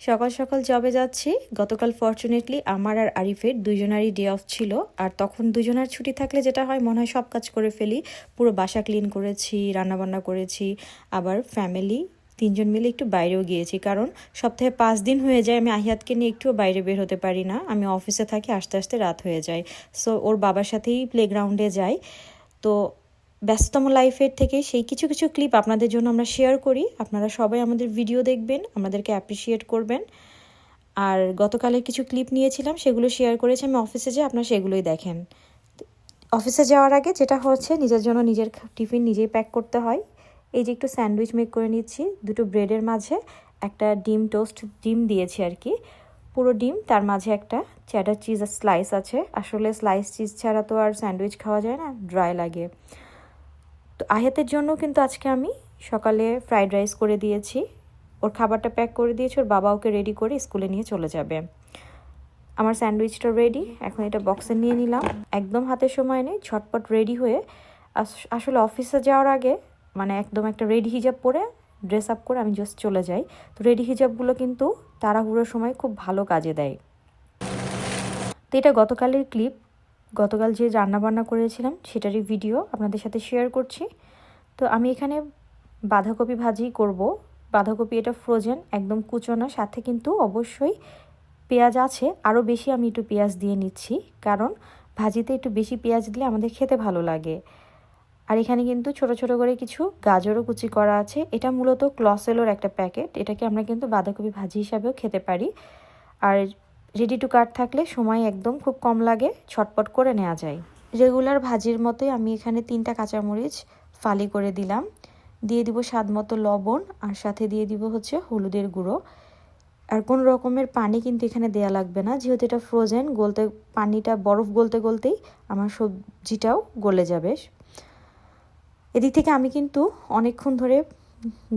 সকাল সকাল জবে যাচ্ছি। গতকাল ফর্চুনেটলি আমার আর আরিফের দুজনারই ডে অফ ছিল। আর তখন দুজনার ছুটি থাকলে যেটা হয়, মনে হয় সব কাজ করে ফেলি। পুরো বাসা ক্লিন করেছি, রান্নাবান্না করেছি, আবার ফ্যামিলি তিনজন মিলে একটু বাইরেও গিয়েছি। কারণ সপ্তাহে পাঁচ দিন হয়ে যায়, আমি আহিয়াতকে নিয়ে একটুও বাইরে বের হতে পারি না। আমি অফিসে থাকি, আস্তে আস্তে রাত হয়ে যায়। সো ওর বাবার সাথেই প্লেগ্রাউন্ডে যাই। তো ব্যস্ততম লাইফের থেকে সেই কিছু কিছু ক্লিপ আপনাদের জন্য আমরা শেয়ার করি। আপনারা সবাই আমাদের ভিডিও দেখবেন, আমাদেরকে অ্যাপ্রিসিয়েট করবেন। আর গতকালের কিছু ক্লিপ নিয়েছিলাম, সেগুলো শেয়ার করেছি। আমি অফিসে যে আপনারা সেগুলোই দেখেন। অফিসে যাওয়ার আগে যেটা হচ্ছে, নিজের জন্য নিজের টিফিন নিজেই প্যাক করতে হয়। এই যে একটু স্যান্ডউইচ মেক করে নিচ্ছি, দুটো ব্রেডের মাঝে একটা ডিম টোস্ট ডিম দিয়েছি আর কি। পুরো ডিম, তার মাঝে একটা চ্যাটার চিজ স্লাইস আছে। আসলে স্লাইস চিজ ছাড়া তো আর স্যান্ডউইচ খাওয়া যায় না ড্রাই লাগে। তো আয়াতের জন্য কিন্তু আজকে আমি সকালে ফ্রাইড রাইস করে দিয়েছি। ওর খাবারটা প্যাক করে দিয়েছি, ওর বাবা ওকে রেডি করে স্কুলে নিয়ে চলে যাবে। আমার স্যান্ডউইচটা রেডি এখন এটা বক্সে নিয়ে নিলাম। একদম হাতে সময় নেই, ঝটপট রেডি হয়ে আসলে অফিসে যাওয়ার আগে মানে একদম একটা রেডি হিজাব পরে ড্রেস আপ করে আমি জাস্ট চলে যাই। তো রেডি হিজাবগুলো কিন্তু তাড়াহুড়োর সময় খুব ভালো কাজে দেয়। তো এটা গতকালের ক্লিপ গতকাল যে রান্নাবান্না করেছিলাম, সেটারই ভিডিও আপনাদের সাথে শেয়ার করছি। তো আমি এখানে বাঁধাকপি ভাজি করব। বাঁধাকপি এটা ফ্রোজেন একদম কুচোনা, সাথে কিন্তু অবশ্যই পেঁয়াজ আছে। আরও বেশি আমি একটু পেঁয়াজ দিয়ে নিচ্ছি, কারণ ভাজিতে একটু বেশি পেঁয়াজ দিলে আমাদের খেতে ভালো লাগে। আর এখানে কিন্তু ছোট ছোট করে কিছু গাজরও কুচি করা আছে। এটা মূলত ক্লসেলোর একটা প্যাকেট। এটাকে আমরা কিন্তু বাঁধাকপি ভাজি হিসাবেও খেতে পারি। আর রেডি টু কাট থাকলে সময় একদম খুব কম লাগে, ছটপট করে নেওয়া যায়। রেগুলার ভাজির মতোই আমি এখানে তিনটা কাঁচামরিচ ফালি করে দিলাম। দিয়ে দিব স্বাদ মতো লবণ আর সাথে দিয়ে দিব হচ্ছে হলুদের গুঁড়ো। আর কোনো রকমের পানি কিন্তু এখানে দেয়া লাগবে না, যেহেতু এটা ফ্রোজেন গলতে পানিটা বরফ গলতে গলতেই আমার সবজিটাও গলে যাবে। এদিক থেকে আমি কিন্তু অনেকক্ষণ ধরে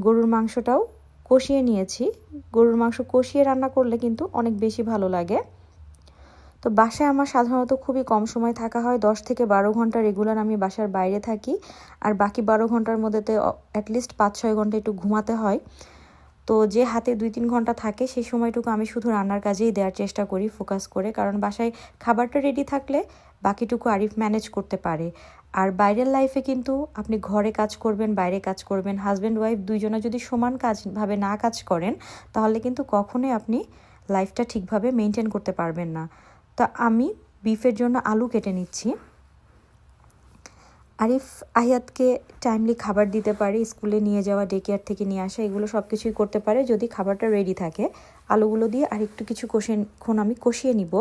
গরুর মাংসটাও কষিয়ে নিয়েছি। গরুর মাংস কষিয়ে রান্না করলে কিন্তু অনেক বেশি ভালো লাগে। তো বাসায় আমার সাধারণত খুবই কম সময় থাকা হয়। দশ থেকে বারো ঘণ্টা রেগুলার আমি বাসার বাইরে থাকি। আর বাকি বারো ঘণ্টার মধ্যেতে অ্যাটলিস্ট পাঁচ ছয় ঘণ্টা একটু ঘুমাতে হয়। তো যে হাতে দুই তিন ঘণ্টা থাকে, সেই সময়টুকু আমি শুধু রান্নার কাজেই দেওয়ার চেষ্টা করি ফোকাস করে। কারণ বাসায় খাবারটা রেডি থাকলে বাকিটুকু আরিফ ম্যানেজ করতে পারে। আর বাইরের লাইফে কিন্তু আপনি ঘরে কাজ করবেন, বাইরে কাজ করবেন হাজব্যান্ড ওয়াইফ দুইজনে যদি সমান কাজভাবে না কাজ করেন, তাহলে কিন্তু কখনোই আপনি লাইফটা ঠিকভাবে মেনটেন করতে পারবেন না। তো আমি বিফের জন্য আলু কেটে নিচ্ছি। আরিফ আহিয়াতকে টাইমলি খাবার দিতে পারে, স্কুলে নিয়ে যাওয়া ডে কেয়ার থেকে নিয়ে আসা, এগুলো সব কিছুই করতে পারে যদি খাবারটা রেডি থাকে। আলুগুলো দিয়ে আরেকটু কিছু কষে আমি কষিয়ে নিব।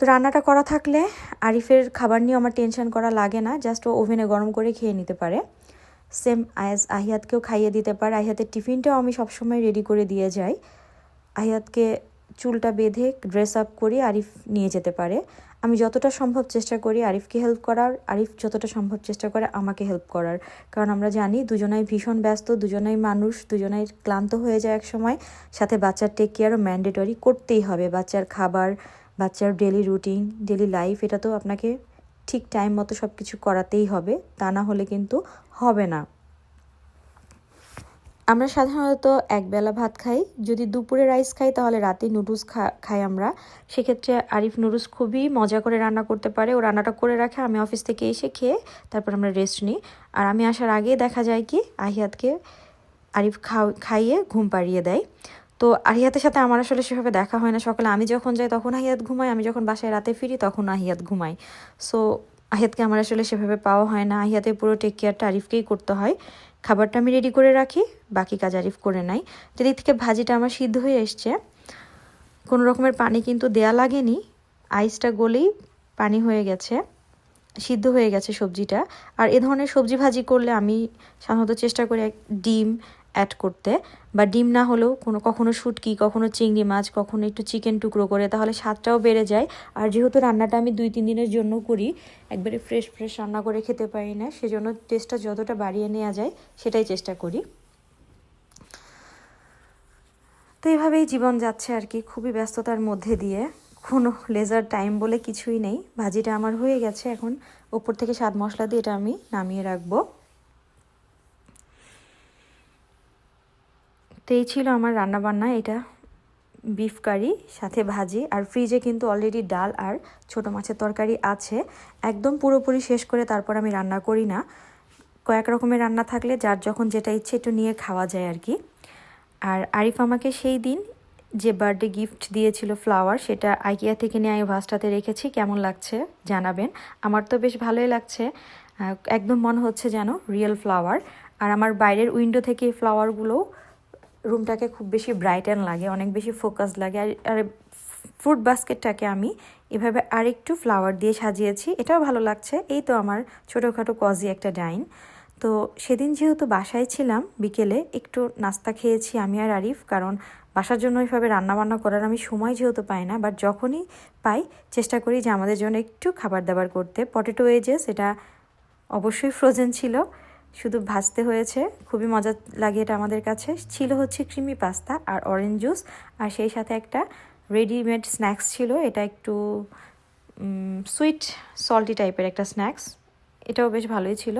তো রান্নাটা করা থাকলে আরিফের খাবার নিয়ে আমার টেনশন করা লাগে না জাস্ট ও ওভেনে গরম করে খেয়ে নিতে পারে। সেম আয়াজ আহিয়াতকেও খাইয়ে দিতে পারে। আহিয়াতের টিফিনটাও আমি সবসময় রেডি করে দিয়ে যাই। আহিয়াতকে চুলটা বেঁধে ড্রেস আপ করি আরিফ নিয়ে যেতে পারে। আমি যতটা সম্ভব চেষ্টা করি আরিফকে হেল্প করার, আরিফ যতটা সম্ভব চেষ্টা করে আমাকে হেল্প করার। কারণ আমরা জানি দুজনাই ভীষণ ব্যস্ত, দুজনাই মানুষ, দুজনাই ক্লান্ত হয়ে যায় এক সময় সাথে বাচ্চার টেক কেয়ারও ম্যান্ডেটরি করতেই হবে। বাচ্চার খাবার বাচ্চার ডেলি রুটিন ডেলি লাইফ এটা তো আপনাকে ঠিক টাইম মতো সব কিছু করাতেই হবে, তা না হলে কিন্তু হবে না। আমরা সাধারণত একবেলা ভাত খাই, যদি দুপুরে রাইস খাই, তাহলে রাতে নুডলস খাই আমরা। সেক্ষেত্রে আরিফ নুডলস খুবই মজা করে রান্না করতে পারে, ও রান্নাটা করে রাখে, আমি অফিস থেকে এসে খেয়ে তারপর আমরা রেস্ট নিই। আর আমি আসার আগেই দেখা যায় কি, আহিয়াতকে আরিফ খাইয়ে ঘুম পাড়িয়ে দেয়। তো আহিয়াতের সাথে আমার আসলে সেভাবে দেখা হয় না। সকালে আমি যখন যাই তখন আহিয়াত ঘুমাই আমি যখন বাসায় রাতে ফিরি তখন আহিয়াত ঘুমাই সো আহিয়াতকে আমার আসলে সেভাবে পাওয়া হয় না। আহিয়াতের পুরো টেক কেয়ারটা আরিফকেই করতে হয়। খাবারটা আমি রেডি করে রাখি, বাকি কাজ আরিফ করে নাই যেদিক থেকে ভাজিটা আমার সিদ্ধ হয়ে এসছে। কোনো রকমের পানি কিন্তু দেয়া লাগেনি। আইসটা গলেই পানি হয়ে গেছে। সিদ্ধ হয়ে গেছে সবজিটা। আর এ ধরনের সবজি ভাজি করলে আমি সাধারণত চেষ্টা করি ডিম অ্যাড করতে। বা ডিম না হলেও কোনো, কখনো শুটকি, কখনো চিংড়ি মাছ, কখনো একটু চিকেন টুকরো করে, তাহলে স্বাদটাও বেড়ে যায়। আর যেহেতু রান্নাটা আমি দুই, তিন দিনের জন্য করি, একবারে ফ্রেশ ফ্রেশ রান্না করে খেতে পারি না, সেজন্য টেস্টটা যতটা বাড়িয়ে নেওয়া যায়, সেটাই চেষ্টা করি। তো এভাবেই জীবন যাচ্ছে আর কি, খুবই ব্যস্ততার মধ্যে দিয়ে। কোনো লেজার টাইম বলে কিছুই নেই। ভাজিটা আমার হয়ে গেছে, এখন ওপর থেকে স্বাদ মশলা দিয়ে এটা আমি নামিয়ে রাখব। তো এই ছিল আমার রান্নাবান্না, এটা বিফ কারি সাথে ভাজি, আর ফ্রিজে কিন্তু অলরেডি ডাল আর ছোট মাছের তরকারি আছে। একদম পুরোপুরি শেষ করে তারপর আমি রান্না করি না। কয়েক রকমের রান্না থাকলে যার যখন যেটা ইচ্ছে একটু নিয়ে খাওয়া যায় আর কি। আর আরিফ আমাকে সেই দিন যে বার্থডে গিফট দিয়েছিল ফ্লাওয়ার সেটা আইকিয়া থেকে নিয়ে আমি ভাসটাতে রেখেছি। কেমন লাগছে জানাবেন। আমার তো বেশ ভালোই লাগছে। একদম মনে হচ্ছে যেন রিয়েল ফ্লাওয়ার আর আমার বাইরের উইন্ডো থেকে এই ফ্লাওয়ারগুলো রুমটাকে খুব বেশি ব্রাইটেন লাগে, অনেক বেশি ফোকাস লাগে। আর ফ্রুট বাস্কেটটাকে আমি এভাবে আরেকটু ফ্লাওয়ার দিয়ে সাজিয়েছি। এটাও ভালো লাগছে। এই তো আমার ছোটোখাটো কজি একটা ডাইন তো সেদিন যেহেতু বাসায় ছিলাম বিকেলে, একটু নাস্তা খেয়েছি আমি আর আরিফ। কারণ বাসার জন্য ওইভাবে রান্নাবান্না করার আমি সময় যেহেতু পাই না বাট যখনই পাই, চেষ্টা করি যে আমাদের জন্য একটু খাবার দাবার করতে। পটেটো ওয়েজেস এটা অবশ্যই ফ্রোজেন ছিল। শুধু ভাজতে হয়েছে, খুবই মজা লাগে এটা আমাদের কাছে। ছিল হচ্ছে ক্রিমি পাস্তা আর অরেঞ্জ জুস আর সেই সাথে একটা রেডিমেড স্ন্যাক্স ছিল। এটা একটু সুইট সল্টি টাইপের একটা স্ন্যাক্স এটাও বেশ ভালোই ছিল।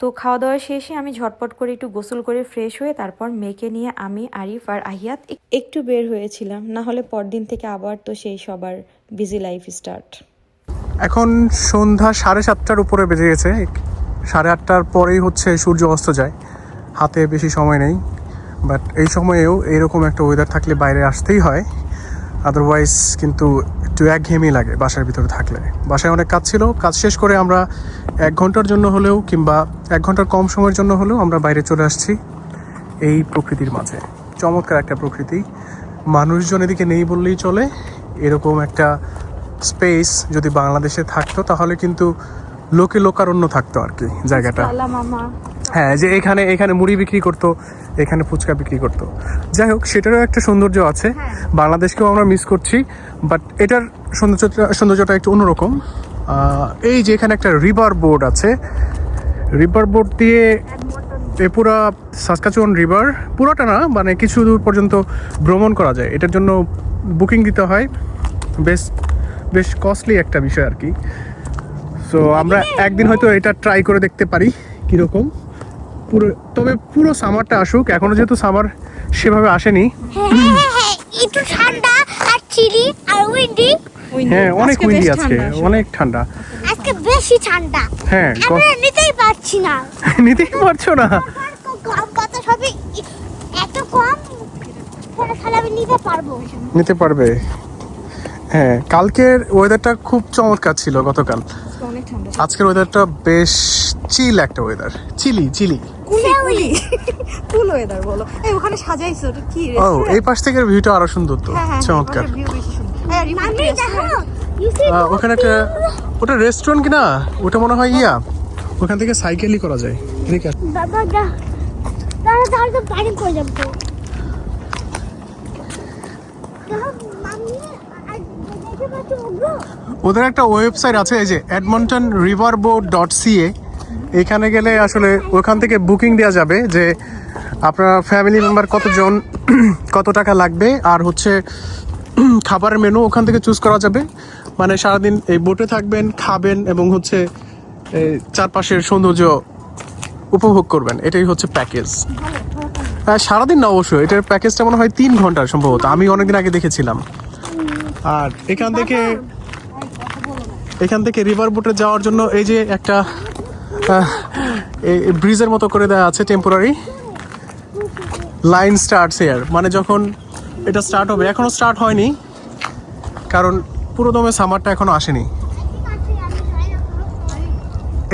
তো খাওয়া দাওয়া শেষে আমি ঝটপট করে একটু গোসল করে ফ্রেশ হয়ে তারপর মেয়েকে নিয়ে আমি, আরিফ আর আহিয়াত একটু বের হয়েছিলাম। না হলে পরদিন থেকে আবার তো সেই সবার বিজি লাইফ স্টার্ট এখন সন্ধ্যা সাড়ে সাতটার উপরে বেজে গেছে। সাড়ে আটটার পরেই হচ্ছে সূর্য অস্ত যায়। হাতে বেশি সময় নেই। বাট এই সময়েও এরকম একটা ওয়েদার থাকলে বাইরে আসতেই হয়। আদারওয়াইজ কিন্তু একটু একঘেয়েমি লাগে বাসার ভিতরে থাকলে। বাসায় অনেক কাজ ছিল। কাজ শেষ করে আমরা এক ঘণ্টার জন্য হলেও কিংবা এক ঘণ্টার কম সময়ের জন্য হলেও আমরা বাইরে চলে আসছি এই প্রকৃতির মাঝে। চমৎকার একটা প্রকৃতি। মানুষজন এদিকে নেই বললেই চলে। এরকম একটা স্পেস যদি বাংলাদেশে থাকতো তাহলে কিন্তু লোকে লোকারণ্য থাকতো আর কি জায়গাটা। হ্যাঁ যে এখানে এখানে মুড়ি বিক্রি করতো এখানে ফুচকা বিক্রি করতো। যাই হোক সেটারও একটা সৌন্দর্য আছে। বাংলাদেশকেও আমরা মিস করছি বাট এটার সৌন্দর্যটা সৌন্দর্যটা একটু অন্যরকম। এই যে এখানে একটা রিভার বোর্ড আছে রিভার বোর্ড দিয়ে এ পুরা সাসকাচুয়ান রিভার পুরোটা না মানে কিছু দূর পর্যন্ত ভ্রমণ করা যায়। এটার জন্য বুকিং দিতে হয়। বেশ বেশ কস্টলি একটা বিষয় আর কি। সো আমরা একদিন হয়তো এটা ট্রাই করে দেখতে পারি কীরকম। পুরো তবে পুরো সামারটা আসুক এখনও যেহেতু সামার সেভাবে আসেনি। একটু ঠান্ডা আর চিলি আর উইন্ডি হ্যাঁ অনেক উইন্ডি আজকে অনেক ঠান্ডা। আজকে বেশি ঠান্ডা। হ্যাঁ আমরা নিতেই পারছি না। নিতেই পারছ না? গরম বাতাস হবে এত কম আমি নিতে পারব। নিতে পারবে। হ্যাঁ কালকের ওয়েদারটা খুব চমৎকার ছিল গতকাল। ঠান্ডা আজকের ওয়েদারটা বেশ চিল একটা weather chilly chilly cooly cooly cool weather বলো এই ওখানে সাজাইছো ওটা কি ও এই পাশ থেকে ভিউটা আরও সুন্দর তো হ্যাঁ, চমৎকার ওখানে একটা ওটা রেস্টুরেন্ট কিনা ওটা মনে হয় ইয়া ওখান থেকে সাইকেলই করা যায় ঠিক আছে বাবা দা তাহলে তাহলে তো পানি করে যাব তো দেখো, মামি, আর দেখতে পাচ্ছ ওগুলো? ওদের একটা ওয়েবসাইট আছে, এই যে Edmonton river board dot CA এখানে গেলে আসলে ওখান থেকে বুকিং দেওয়া যাবে যে আপনার ফ্যামিলি মেম্বার কতজন, কত টাকা লাগবে, আর হচ্ছে, খাবারের মেনু ওখান থেকে চুজ করা যাবে। মানে সারাদিন এই বোটে থাকবেন, খাবেন এবং হচ্ছে চারপাশের সৌন্দর্য উপভোগ করবেন। এটাই হচ্ছে প্যাকেজ হ্যাঁ সারাদিন না অবশ্যই। এটার প্যাকেজটা মনে হয় তিন ঘণ্টার সম্ভবত। আমি অনেকদিন আগে দেখেছিলাম। আর এখান থেকে এখান থেকে রিভার বোটে যাওয়ার জন্য এই যে একটা ব্রিজের মতো করে দেওয়া আছে টেম্পোরারি লাইন স্টার্টস এয়ার মানে যখন এটা স্টার্ট হবে এখনও স্টার্ট হয়নি কারণ পুরো দমে সামারটা এখনও আসেনি।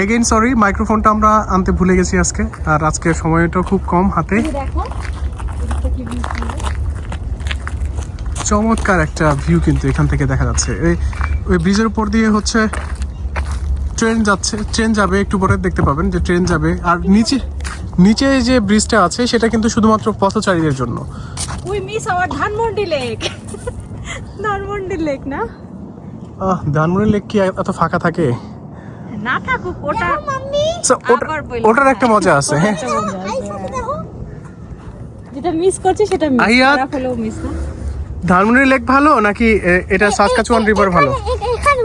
এগেইন সরি মাইক্রোফোনটা আমরা আনতে ভুলে গেছি আজকে আর আজকে সময়টা খুব কম হাতে। চমৎকার একটা ভিউ কিন্তু এখান থেকে দেখা যাচ্ছে। এই ওই ব্রিজের উপর দিয়ে হচ্ছে ট্রেন যাচ্ছে ট্রেন যাবে একটু পরে দেখতে পাবেন যে ট্রেন যাবে। আর নিচে নিচে যে ব্রিজটা আছে সেটা কিন্তু শুধুমাত্র পথচারীদের জন্য। We miss our Dhanmondi lake Dhanmondi lake না? আহ ধানমন্ডি লেক কি এত ফাঁকা থাকে? না থাকুক ওটা বললাম, ওটার একটা মজা আছে। হ্যাঁ। যেটা মিস করছি সেটা মিস। খারাপ হলেও মিস না। ধানমন্ডি লেক ভালো নাকি এটা সাসকাচুয়ান রিভার ভালো?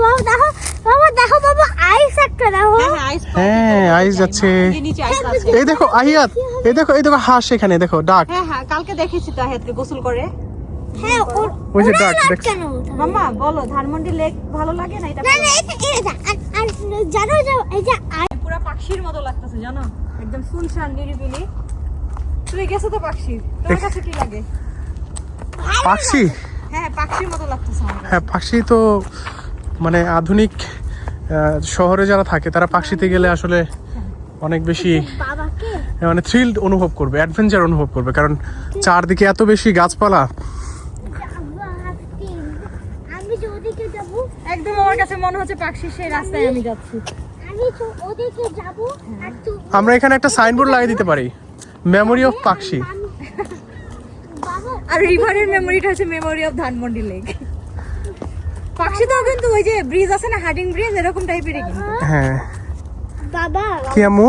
বাবা দেখো বাবা দেখো বাবা আইস একটা দেখো। হ্যাঁ হ্যাঁ আইস হ্যাঁ যাচ্ছে। এই আছে। এই দেখো আহিয়াত এই দেখো এই দেখো হাঁস এখানে দেখো ডাক হ্যাঁ হ্যাঁ কালকে দেখেছি তো হায়াতকে গোসল করে। হ্যাঁ ওই যে ডাক, রাত দেখছ? কেন মাম্মা বলো ধানমন্ডি লেক ভালো লাগে না এটা না না এটা এটা আর আর জানো এই যে পুরো পাখির মতো লাগতেছে জানো? একদম শুনশান নিরিবিলি। তুই গেছো তো পাখি? তোমার কাছে কি লাগে? পাখি? হ্যাঁ পাখির মতো লাগতেছে হ্যাঁ পাখি তো মানে আধুনিক শহরে যারা থাকে তারা পাখিতে গেলে আসলে অনেক বেশি মানে থ্রিল্ড অনুভব করবে অ্যাডভেঞ্চার অনুভব করবে। কারণ চারদিকে এত বেশি গাছপালা। আমি যে ওদিকে যাব একদম আমার কাছে মনে হচ্ছে পাখির সেই রাস্তায় আমি যাচ্ছি। আমি তো ওদিকে যাব আর তুই আমরা এখানে একটা সাইনবোর্ড লাগিয়ে দিতে পারি। মেমোরি অফ পাখি। আর রিভারের মেমোরিটা হচ্ছে মেমোরি অফ ধানমন্ডি লেক পাখিটাও কিন্তু ওই যে ব্রিজ আছে না হার্ডিং ব্রিজ এরকম টাইপেরই কিন্তু। হ্যাঁ। বাবা কি আমু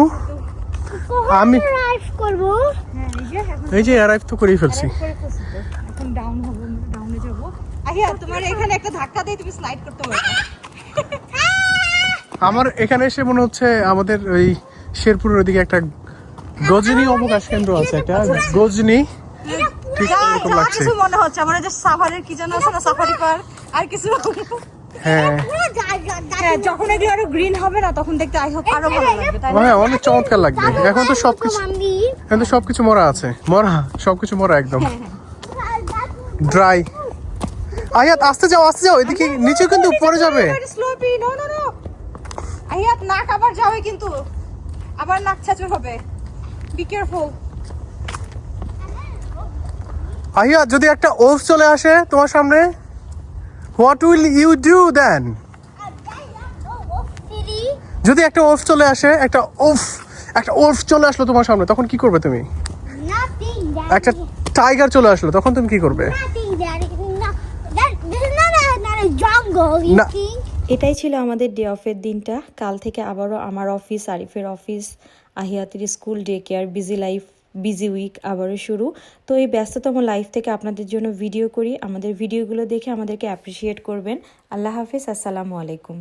আমি- ড্রাইভ করব? হ্যাঁ এই যে এই যে অ্যারাইভ তো করেই ফেলছি। Arrive করে ফেলছি তো। এখন ডাউন হব ডাউনে যাব। আহিয়া তোমার এখানে একটা ধাক্কা দিয়ে তুমি স্লাইড করতে পারবে আমার এখানে এসে মনে হচ্ছে আমাদের ওই শেরপুরের ওইদিকে একটা গজনী অবকাশ কেন্দ্র আছে একটা। গজনী ঠিক যা এরকম লাগছে। মনে হচ্ছে। আমার যে সাফারির কি যেন আছে না সাফারি পার্ক আর কিছু হ্যাঁ। হ্যাঁ যখন এগুলো আরও গ্রিন হবে না তখন দেখতে আই হোপ আরও ভালো লাগবে তাই হ্যাঁ অনেক চমৎকার লাগবে। এখন তো সবকিছু এখন তো সবকিছু মরা আছে। মরা সবকিছু মরা একদম। ড্রাই আয়াত আসতে যাও আসতে যাও এদিকে নিচে কিন্তু পড়ে যাবে। Sloppy no no no Ahiyat নাক আবার যাবে কিন্তু। আবার নাক ছাচুর হবে। বি কেয়ারফুল আহিয়া যদি একটা ওফ চলে আসে তোমার সামনে what will you do then যদি একটা ওফ চলে আসে একটা ওফ একটা ওফ চলে আসলো তোমার সামনে তখন কি করবে তুমি? একটা টাইগার চলে আসলো তখন তুমি কি করবে? এটাই ছিল আমাদের ডে অফের দিনটা। কাল থেকে আবারও আমার অফিস আরিফের office আহিয়াতের school day care busy life busy week আবারও শুরু। তো এই ব্যস্ততম লাইফ থেকে আপনাদের জন্য ভিডিও করি। আমাদের ভিডিওগুলো দেখে আমাদেরকে অ্যাপ্রিসিয়েট করবেন। আল্লাহ হাফিজ, আসসালামু আলাইকুম।